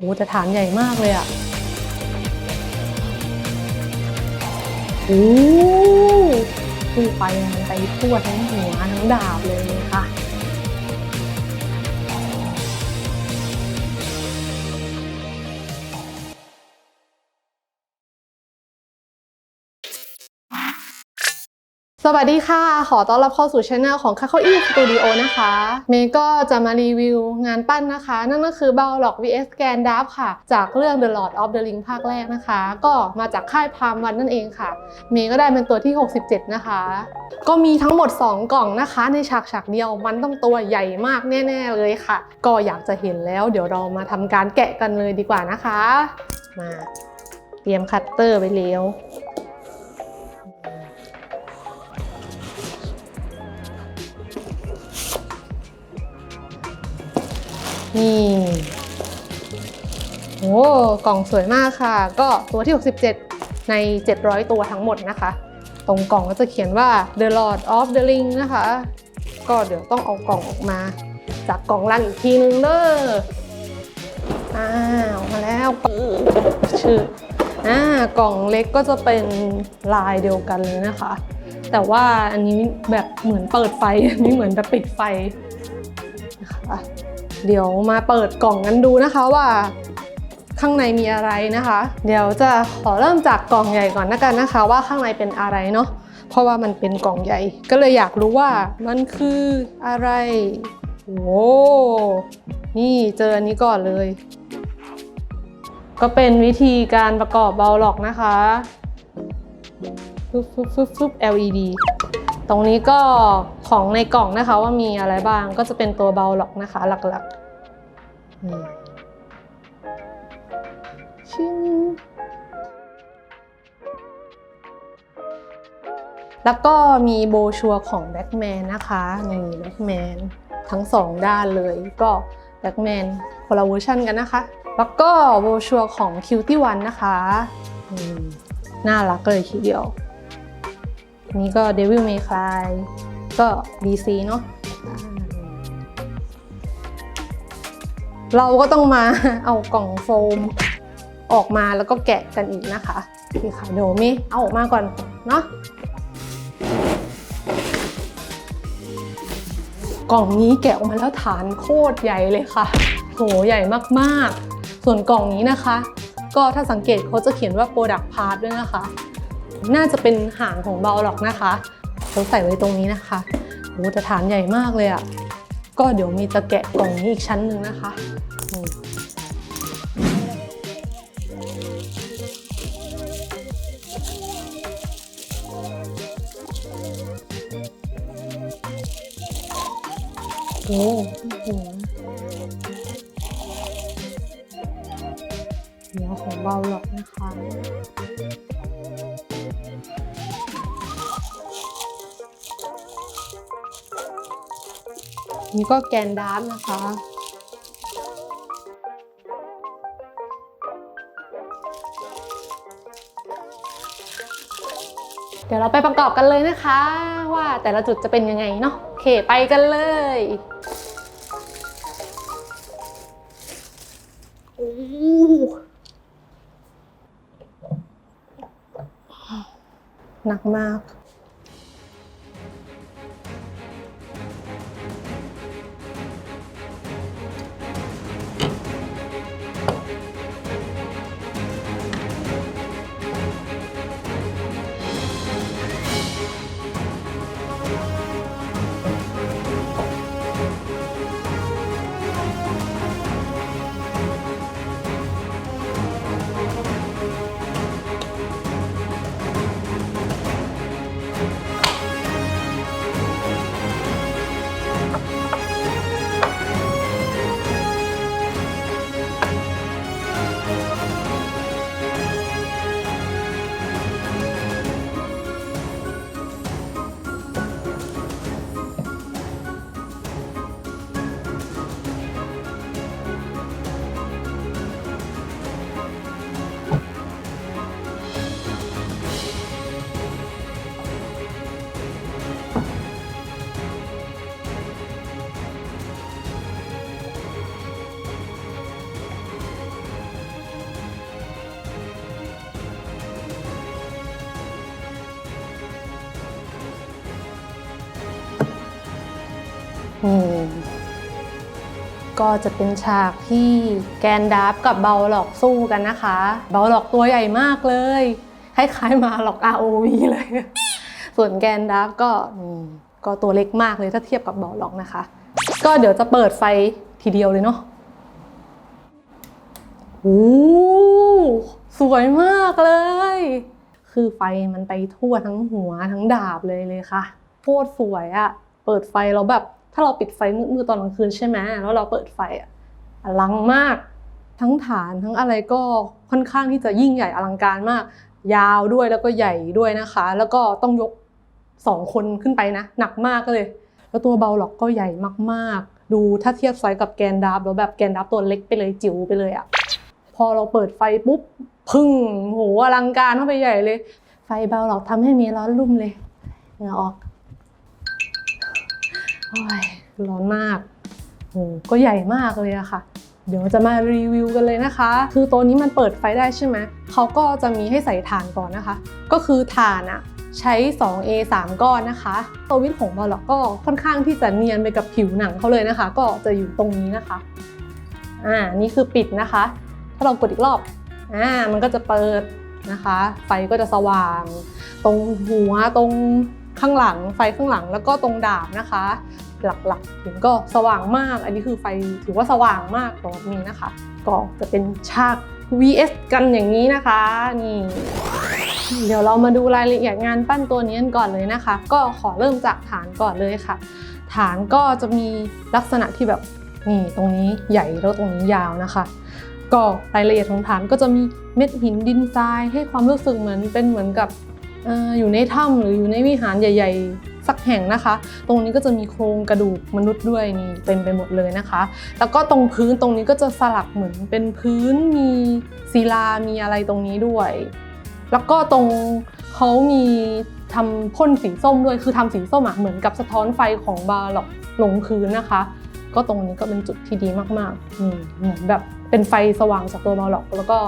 โอ้แต่ฐานใหญ่มากเลยอะโอ้ขึ้นไปมันไปทั่วทั้งหัวทั้งดาบเลยค่ะ สวัสดีค่ะ ขอต้อนรับเข้าสู่ช anel ของคา k a k o e Studio นะคะ เมย์ก็จะมารีวิวงานปั้นนะคะ นั่นก็คือ b a l l o c vs g a n d a f ค่ะ จากเรื่อง The Lord of the Ring ภาคแรกนะคะ ก็มาจากค่ายพามวันนั่นเองค่ะ เมย์ก็ได้เป็นตัวที่ 67 นะคะ ก็มีทั้งหมด 2 กล่องนะคะ ในฉากฉากเดียวมันต้องตัวใหญ่มากแน่ๆเลยค่ะ ก็อยากจะเห็นแล้ว เดี๋ยวเรามาทำการแกะกันเลยดีกว่านะคะ มาเตรียมคัตเตอร์ไว้แล้ว นี่โอ้กล่องสวยมากค่ะ ก็ตัวที่ 67 ใน 700 ตัวทั้งหมดนะคะ ตรงกล่องก็จะเขียนว่า The Lord of the Ring นะคะ ก็เดี๋ยวต้องเอากล่องออกมา จากกล่องลังอีกทีนึงเด้ออ้าวมาแล้วปืชื่ออ่ากล่องเล็กก็จะเป็นลายเดียวกันเลยนะคะ แต่ว่าอันนี้แบบเหมือนเปิดไฟ อันนี้เหมือนแบบปิดไฟ เดี๋ยวมาเปิดกล่องกันดูนะคะว่าข้างในมีอะไรนะคะ เดี๋ยวจะขอเริ่มจากกล่องใหญ่ก่อนนะกันนะคะ ว่าข้างในเป็นอะไรเนาะเพราะว่ามันเป็นกล่องใหญ่ ก็เลยอยากรู้ว่ามันคืออะไรโอ้นี่เจออันนี้ก่อนเลย ก็เป็นวิธีการประกอบเบลล็อกนะคะฟึบฟึบฟึบฟึบ LED ตรงนี้ก็ของในกล่องนะคะว่ามีอะไรบ้างก็จะเป็นตัวเบลล็อกนะคะ หลักๆนี่ชิ้นแล้วก็มีโบชัวร์ของแบ็กแมนนะคะนี่แบ็กแมนทั้งสองด้านเลยก็แบ็กแมนคนละเวอร์ชันกันนะคะ แล้วก็โบชัวร์ของคิวตี้วันนะคะน่ารักเลยทีเดียว นี่ก็ Devil May Cry ก็ DC เนาะเราก็ต้องมาเอากล่องโฟมออกมาแล้วก็แกะกันอีกนะคะโอเคค่ะเดี๋ยวมย์เอาออกมาก่อนเนาะกล่องนี้แกะออกมาแล้วฐานโคตรใหญ่เลยค่ะ โหใหญ่มากๆ ส่วนกล่องนี้นะคะ ก็ถ้าสังเกตเขาจะเขียนว่า Product Part ด้วยนะคะ น่าจะเป็นหางของเบาหรอกนะคะเขาใส่ไว้ตรงนี้นะคะโอ้แต่ฐานใหญ่มากเลยอะ่ะก็เดี๋ยวมีจะแกะกล่องนี้อีกชั้นหนึ่งนะคะโอ้โหหัวของเบาหรอกนะคะ นี่ก็แกนดาร์ฟนะคะ เดี๋ยวเราไปประกอบกันเลยนะคะ ว่าแต่ละจุดจะเป็นยังไงเนาะโอเคไปกันเลยโอ้หนักมาก ก็จะเป็นฉากที่แกนดับกับเบาหลอกสู้กันนะคะ เบาหลอกตัวใหญ่มากเลยคล้ายๆมาหลอก ROV เลย ส่วนแกนดับก็ก็ตัวเล็กมากเลยถ้าเทียบกับเบาหลอกนะคะ ก็เดี๋ยวจะเปิดไฟทีเดียวเลยเนาะโอ้สวยมากเลย คือไฟมันไปทั่วทั้งหัวทั้งดาบเลยเลยค่ะโคตรสวยอะเปิดไฟแล้วแบบ ถ้าเราปิดไฟมืดๆตอนกลางคืนใช่ไหมแล้วเราเปิดไฟอะอลังมาก ทั้งฐานทั้งอะไรก็ค่อนข้างที่จะยิ่งใหญ่อลังการมาก ยาวด้วยแล้วก็ใหญ่ด้วยนะคะ แล้วก็ต้องยกสองคนขึ้นไปนะ หนักมากก็เลย แล้วตัวเบาหลอกก็ใหญ่มากๆ ดูถ้าเทียบไซส์กับแกนดับแล้วแบบแกนดับตัวเล็กไปเลยจิ๋วไปเลยอะพอเราเปิดไฟปุ๊บพึ่งโหอลังการเข้าไปใหญ่เลย ไฟเบาหรอกทำให้มีร้อนรุ่มเลยเหงื่อออก ร้อนมากโหก็ใหญ่มากเลยอะค่ะ เดี๋ยวจะมารีวิวกันเลยนะคะ คือตัวนี้มันเปิดไฟได้ใช่ไหมเขาก็จะมีให้ใส่ถ่านก่อนนะคะ ก็คือถ่านอะใช้ 2A 3 ก้อนนะคะ ตัววิทของบอลล็อกก็ค่อนข้างที่จะเนียนไปกับผิวหนังเขาเลยนะคะ ก็จะอยู่ตรงนี้นะคะ อ่า นี่คือปิดนะคะ ถ้าเรากดอีกรอบ อ่า มันก็จะเปิดนะคะ ไฟก็จะสว่าง ตรงหัวตรง ข้างหลังไฟข้างหลังแล้วก็ตรงดาบนะคะ หลักๆถึงก็สว่างมาก อันนี้คือไฟถือว่าสว่างมากสำหรับมีนะคะ ก็จะเป็นฉาก VS กันอย่างนี้นะคะนี่เดี๋ยวเรามาดูรายละเอียดงานปั้นตัวนี้กันก่อนเลยนะคะ ก็ขอเริ่มจากฐานก่อนเลยค่ะ ฐานก็จะมีลักษณะที่แบบนี่ตรงนี้ใหญ่แล้วตรงนี้ยาวนะคะ ก็รายละเอียดของฐานก็จะมีเม็ดหินดินทรายให้ความรู้สึกเหมือนเป็นเหมือนกับ อยู่ในถ้ำหรืออยู่ในวิหารใหญ่ ๆ สักแห่งนะคะ ตรงนี้ก็จะมีโครงกระดูกมนุษย์ด้วยนี่เต็มไปหมดเลยนะคะ แล้วก็ตรงพื้นตรงนี้ก็จะสลักเหมือนเป็นพื้นมีศิลามีอะไรตรงนี้ด้วย แล้วก็ตรงเขามีทำพ่นสีส้มด้วยคือทำสีส้มอะเหมือนกับสะท้อนไฟของบาร์หลอกลงพื้นนะคะ ก็ตรงนี้ก็เป็นจุดที่ดีมากๆนี่เหมือนแบบเป็นไฟสว่างจากตัวบาร์หลอกแล้วก็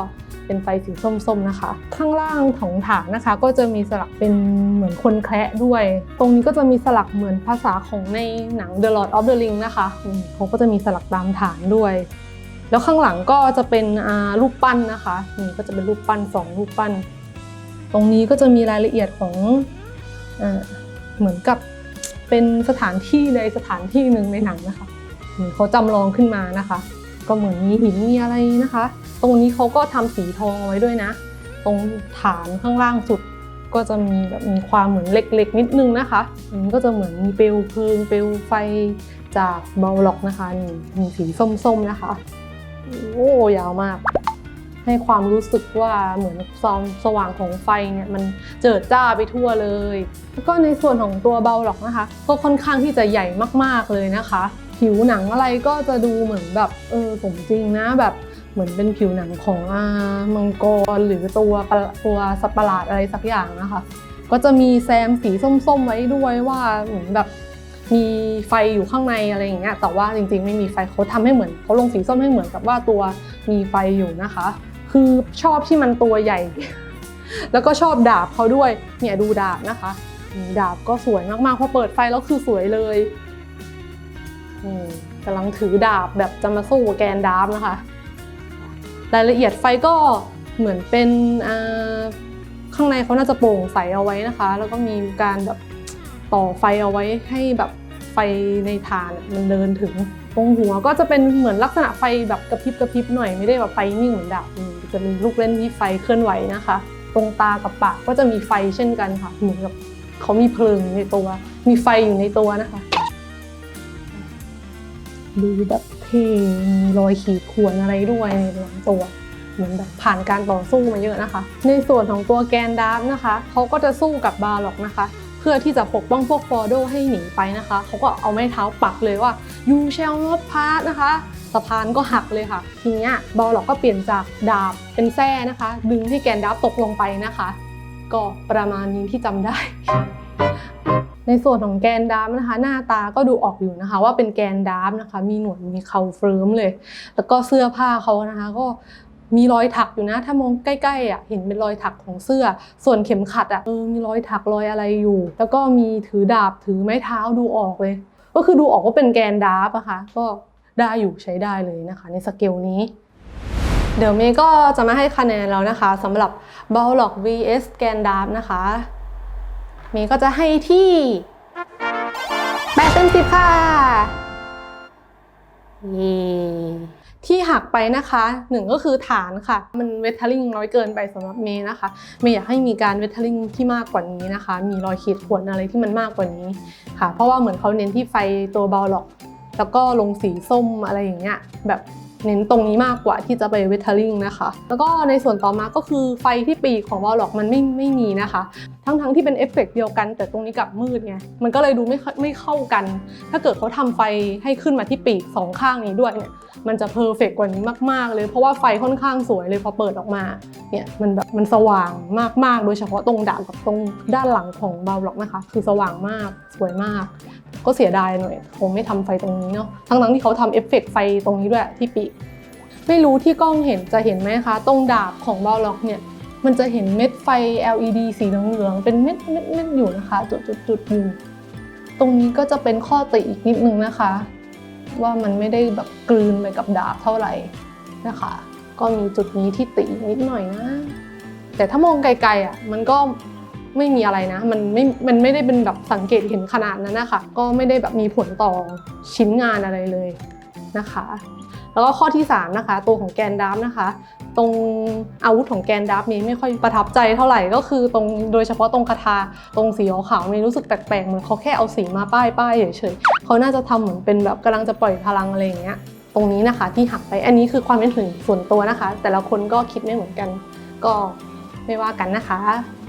เป็นไฟสีส้มๆนะคะ ข้างล่างของฐานนะคะ ก็จะมีสลักเป็นเหมือนคนแคระด้วย ตรงนี้ก็จะมีสลักเหมือนภาษาของในหนัง The Lord of the Ring นะคะเขาก็จะมีสลักตามฐานด้วย แล้วข้างหลังก็จะเป็นรูปปั้นนะคะนี่ก็จะเป็นรูปปั้นสองรูปปั้น ตรงนี้ก็จะมีรายละเอียดของอเหมือนกับเป็นสถานที่ในสถานที่หนึ่งในหนังนะคะเขาจำลองขึ้นมานะคะ ก็เหมือนมีหินมีอะไรนะคะ ตรงนี้เขาก็ทำสีทองเอาไว้ด้วยนะ ตรงฐานข้างล่างสุดก็จะมีแบบมีความเหมือนเล็กๆ นิดนึงนะคะมันก็จะเหมือนมีเปลวเพลิงเปลวไฟจากเบลล็อกนะคะนี่มีสีส้มๆนะคะโอ้ยาวมาก ให้ความรู้สึกว่าเหมือนซองสว่างของไฟเนี่ยมันเจิดจ้าไปทั่วเลย แล้วก็ในส่วนของตัวเบาหรอกนะคะ ก็ค่อนข้างที่จะใหญ่มากๆเลยนะคะ ผิวหนังอะไรก็จะดูเหมือนแบบเออสมจริงนะแบบ เหมือนเป็นผิวหนังของอามังกรหรือตัวปลาตัวสัตว์ประหลาดอะไรสักอย่างนะคะ ก็จะมีแซมสีส้มๆไว้ด้วยว่าเหมือนแบบมีไฟอยู่ข้างในอะไรอย่างเงี้ยแต่ว่าจริงๆ ไม่มีไฟเขาทำให้เหมือนเขาลงสีส้มให้เหมือนกับว่าตัวมีไฟอยู่นะคะ คือชอบที่มันตัวใหญ่ แล้วก็ชอบดาบเขาด้วยเนี่ยดูดาบนะคะ ดาบก็สวยมากๆพอเปิดไฟแล้วคือสวยเลยกำลังถือดาบแบบจะมาสู้แกนดาบนะคะ รายละเอียดไฟก็เหมือนเป็นข้างในเขาน่าจะโปร่งใสเอาไว้นะคะ แล้วก็มีการแบบต่อไฟเอาไว้ให้แบบไฟในฐานมันเดินถึงตรงหัวก็จะเป็นเหมือนลักษณะไฟแบบกระพริบกระพริบหน่อยไม่ได้แบบไฟนิ่งเหมือนดาบจะมีลูกเล่นที่ไฟเคลื่อนไหวนะคะ ตรงตากับปากก็จะมีไฟเช่นกันค่ะเหมือนกับเขามีเพลิงในตัว มีไฟอยู่ในตัวนะคะ ดูแบบ ท่มีรอยขีดข่วนอะไรด้วยในหลังตัวเหมือนแบบผ่านการต่อสู้มาเยอะนะคะ ในส่วนของตัวแกนดาร์ฟนะคะเขาก็จะสู้กับบาร์ล็อกนะคะ เพื่อที่จะปกป้องพวกฟอร์โดให้หนีไปนะคะเขาก็เอาไม้เท้าปักเลยว่า you shall not pass นะคะสะพานก็หักเลยค่ะ ทีเนี้ยบาร์ล็อกก็เปลี่ยนจากดาบเป็นแส้นะคะ ดึงให้แกนดาร์ฟตกลงไปนะคะ ก็ประมาณนี้ที่จำได้ ในส่วนของแกนดาร์ฟนะคะ หน้าตาก็ดูออกอยู่นะคะ ว่าเป็นแกนดาร์ฟนะคะ มีหนวดมีเขาเฟิร์มเลย แล้วก็เสื้อผ้าเขานะคะ ก็มีรอยถักอยู่นะ ถ้ามองใกล้ๆอะเห็นเป็นรอยถักของเสื้อ ส่วนเข็มขัดอะเออมีรอยถักรอยอะไรอยู่ แล้วก็มีถือดาบถือไม้เท้าดูออกเลย ก็คือดูออกว่าเป็นแกนดาร์ฟอะคะ ก็ได้อยู่ใช้ได้เลยนะคะ ในสเกลนี้เดี๋ยวเมย์ก็จะมาให้คะแนนแล้วนะคะสำหรับ b a l l o c vs แกนดาร์ฟนะคะ เมย์ก็จะให้ที่8เต็ม10ค่ะเย้ที่หักไปนะคะหนึ่งก็คือฐานค่ะ มันเวทเทอร์ลิงน้อยเกินไปสำหรับเมย์นะคะเมย์อยากให้มีการเวทเทอร์ลิงที่มากกว่านี้นะคะ มีรอยขีดข่วนอะไรที่มันมากกว่านี้ค่ะ เพราะว่าเหมือนเขาเน้นที่ไฟตัวเบาหลอก แล้วก็ลงสีส้มอะไรอย่างเงี้ยแบบ เน้นตรงนี้มากกว่าที่จะไปเวทเทอร์ลิงนะคะ แล้วก็ในส่วนต่อมาก็คือไฟที่ปีกของวอลล็อกมันไม่ไม่มีนะคะ ทั้งๆที่เป็นเอฟเฟกต์เดียวกัน แต่ตรงนี้กลับมืดไง มันก็เลยดูไม่ไม่เข้ากัน ถ้าเกิดเขาทำไฟให้ขึ้นมาที่ปีกสองข้างนี้ด้วยเนี่ย มันจะเพอร์เฟกกว่านี้มากๆ เลย เพราะว่าไฟค่อนข้างสวยเลยพอเปิดออกมา เนี่ยมันแบบมันสว่างมากๆ โดยเฉพาะตรงดาบกับตรงด้านหลังของบาล็อกนะคะ คือสว่างมากสวยมาก ก็เสียดายหน่อยคงไม่ทำไฟตรงนี้เนาะ ทั้งๆที่เขาทำเอฟเฟกต์ไฟตรงนี้ด้วยที่ปีก ไม่รู้ที่กล้องเห็นจะเห็นไหมคะ ตรงดาบของบอลล็อกเนี่ยมันจะเห็นเม็ดไฟ LED สีเหลืองๆเป็นเม็ดเม็ดเม็ดอยู่นะคะ จุดจุดจุดอยู่ ตรงนี้ก็จะเป็นข้อติอีกนิดนึงนะคะ ว่ามันไม่ได้แบบกลืนไปกับดาบเท่าไหร่นะคะ ก็มีจุดนี้ที่ตินิดหน่อยนะ แต่ถ้ามองไกลๆอะมันก็ไม่มีอะไรนะ มันไม่ มันไม่ได้เป็นแบบสังเกตเห็นขนาดนั้นนะคะ ก็ไม่ได้แบบมีผลต่อชิ้นงานอะไรเลยนะคะ แล้วก็ข้อที่3นะคะตัวของแกนดับนะคะ ตรงอาวุธของแกนดับนี้ไม่ค่อยประทับใจเท่าไหร่ก็คือตรงโดยเฉพาะตรงคาถาตรงสีขาวๆมีรู้สึกแปลกๆเหมือนเขาแค่เอาสีมาป้ายป้ายๆเฉยๆเขาน่าจะทำเหมือนเป็นแบบกำลังจะปล่อยพลังอะไรอย่างเงี้ยตรงนี้นะคะที่หักไปอันนี้คือความเป็นถึงส่วนตัวนะคะ แต่ละคนก็คิดไม่เหมือนกันก็ไม่ว่ากันนะคะ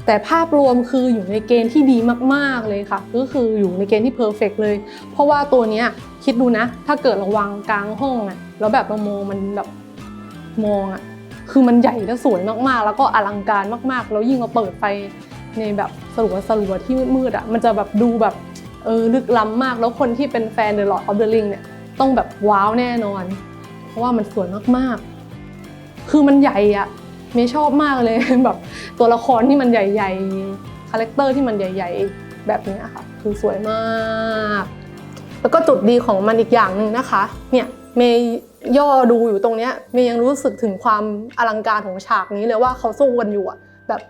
แต่ภาพรวมคืออยู่ในเกณฑ์ที่ดีมากๆเลยค่ะ ก็คืออยู่ในเกณฑ์ที่เพอร์เฟกเลย เพราะว่าตัวเนี้ยคิดดูนะ ถ้าเกิดเระวางกลางห้องอะแล้วแบบเรามองมันแบบมองอะคือมันใหญ่และสวยมากๆ แล้วก็อลังการมากๆ แล้วยิ่งเราเปิดไฟในแบบสลัวสลัวที่มืดๆอะมันจะแบบดูแบบเออลึกล้ำมาก แล้วคนที่เป็นแฟน The Lord of the Ring เนี่ยต้องแบบว้าวแน่นอน เพราะว่ามันสวยมากๆ คือมันใหญ่อะ มย์ชอบมากเลย แบบตัวละครที่มันใหญ่ๆคาแรคเตอร์ที่มันใหญ่ ๆ แบบนี้ค่ะ คือสวยมาก แล้วก็จุดดีของมันอีกอย่างหนึ่งนะคะ เนี่ยเมย์ย่อดูอยู่ตรงเนี้ยเมย์ยังรู้สึกถึงความอลังการของฉากนี้เลยว่าเขาสู้กันอยู่อะแบบ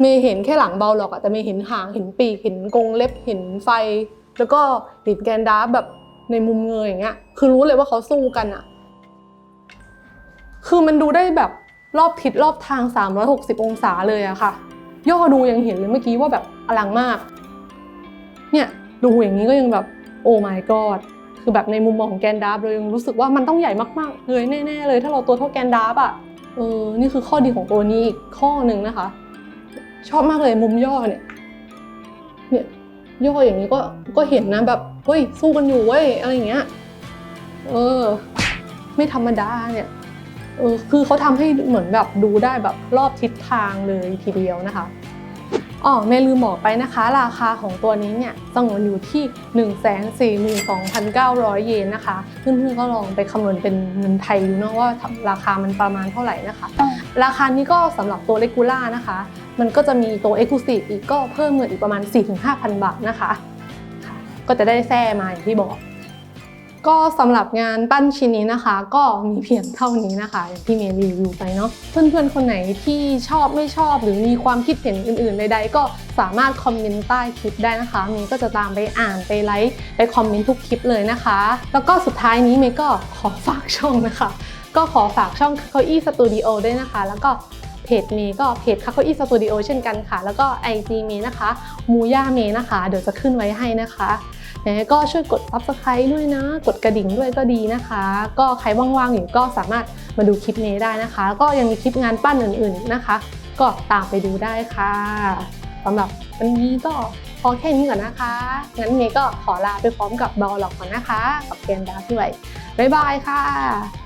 เมย์เห็นแค่หลังเบาหรอกอะแต่เมย์เห็นหางเห็นปีกเห็นกรงเล็บเห็นไฟ แล้วก็เห็นแกนดาร์แบบในมุมเงยอย่างเงี้ย คือรู้เลยว่าเขาสู้กันอะคือมันดูได้แบบ รอบทิศรอบทาง 360 องศาเลยอะค่ะ ย่อดูยังเห็นเลยเมื่อกี้ว่าแบบอลังมาก เนี่ยดูอย่างนี้ก็ยังแบบโอ้ my god คือแบบในมุมมองของแกนดาร์ฟเรายังรู้สึกว่ามันต้องใหญ่มากๆเลยแน่ๆเลยถ้าเราตัวเท่าแกนดาร์ฟอะเออนี่คือข้อดีของตัวนี้อีกข้อหนึ่งนะคะ ชอบมากเลยมุมย่อเนี่ยเนี่ยย่ออย่างนี้ก็ก็เห็นนะแบบเฮ้ยสู้กันอยู่เว้ยอะไรอย่างเงี้ยเออ ไม่ธรรมดาเนี่ย เออคือเขาทำให้เหมือนแบบดูได้แบบรอบทิศทางเลยทีเดียวนะคะอ๋อไม่ลืมบอกไปนะคะ ราคาของตัวนี้เนี่ยต้องอยู่ที่ 142,900 เยนนะคะเพื่อนๆก็ลองไปคำนวณเป็นเงินไทยดูเนาะว่าราคามันประมาณเท่าไหร่นะคะ ราคานี้ก็สำหรับตัวเลกูล่านะคะ มันก็จะมีตัว Exclusive อีกก็เพิ่มเงินอีกประมาณ 4-5,000 บาทนะคะค่ะก็จะได้แท้มาอย่างที่บอก ก็สำหรับงานปั้นชิ้นนี้นะคะ ก็มีเพียงเท่านี้นะคะ อย่างที่เมย์รีวิวไปเนาะเพื่อนๆ คนไหนที่ชอบไม่ชอบหรือมีความคิดเห็นอื่นๆใดๆก็สามารถคอมเมนต์ใต้คลิปได้นะคะเมย์ก็จะตามไปอ่านไปไลค์ไปคอมเมนต์ทุกคลิปเลยนะคะ แล้วก็สุดท้ายนี้เมย์ก็ขอฝากช่องนะคะ ก็ขอฝากช่อง k a k o i Studio ด้วยนะคะ แล้วก็เพจเมย์ก็เพจ k a k o i Studio เช่นกันค่ะ แล้วก็ IG เมย์นะคะมูย่าเมย์นะคะ เดี๋ยวจะขึ้นไว้ให้นะคะ ยังไงก็ช่วยกด subscribe ด้วยนะ กดกระดิ่งด้วยก็ดีนะคะ ก็ใครว่างๆอยู่ก็สามารถมาดูคลิปเมย์ได้นะคะ ก็ยังมีคลิปงานปั้นอื่นๆอีกนะคะ ก็ตามไปดูได้ค่ะสำหรับวันนี้ก็พอแค่นี้ก่อนนะคะ งั้นเมย์ก็ขอลาไปพร้อมกับบอลล็อกก่อนนะคะ กับเกมดาร์ด้วยบ๊ายบายค่ะ